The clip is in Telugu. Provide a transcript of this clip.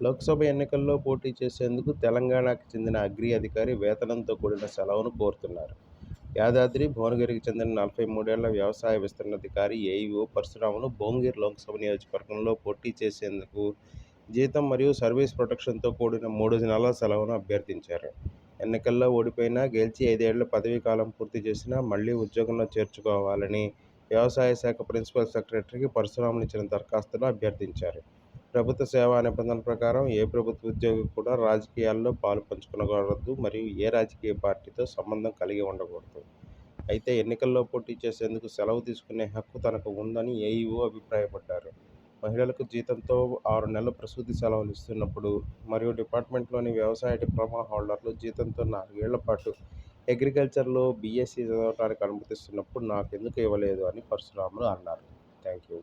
లోక్సభ ఎన్నికల్లో పోటీ చేసేందుకు తెలంగాణకు చెందిన అగ్రి అధికారి వేతనంతో కూడిన సెలవును కోరుతున్నారు. యాదాద్రి భువనగిరికి చెందిన నలభై మూడేళ్ళ వ్యవసాయ విస్తరణాధికారి ఏఈఓ పరశురామును భువనగిరి లోక్సభ నియోజకవర్గంలో పోటీ చేసేందుకు జీతం మరియు సర్వీస్ ప్రొటెక్షన్తో కూడిన మూడు నెలల సెలవును అభ్యర్థించారు. ఎన్నికల్లో ఓడిపోయినా గెలిచి ఐదేళ్ళ పదవీ కాలం పూర్తి చేసినా మళ్ళీ ఉద్యోగంలో చేర్చుకోవాలని వ్యవసాయ శాఖ ప్రిన్సిపల్ సెక్రటరీకి పరశురాములు ఇచ్చిన దరఖాస్తులో అభ్యర్థించారు. ప్రభుత్వ సేవా నిబంధనల ప్రకారం ఏ ప్రభుత్వ ఉద్యోగి కూడా రాజకీయాల్లో పాలు పంచుకునకూడదు మరియు ఏ రాజకీయ పార్టీతో సంబంధం కలిగి ఉండకూడదు. అయితే ఎన్నికల్లో పోటీ చేసేందుకు సెలవు తీసుకునే హక్కు తనకు ఉందని ఏఈఓ అభిప్రాయపడ్డారు. మహిళలకు జీతంతో ఆరు నెలల ప్రసూతి సెలవులు ఇస్తున్నప్పుడు మరియు డిపార్ట్మెంట్లోని వ్యవసాయ డిప్లొమా హోల్డర్లు జీతంతో నాలుగేళ్ళ పాటు అగ్రికల్చర్లో బీఎస్సీ చదవడానికి అనుమతిస్తున్నప్పుడు నాకెందుకు ఇవ్వలేదు అని పరశురాములు అన్నారు. Thank you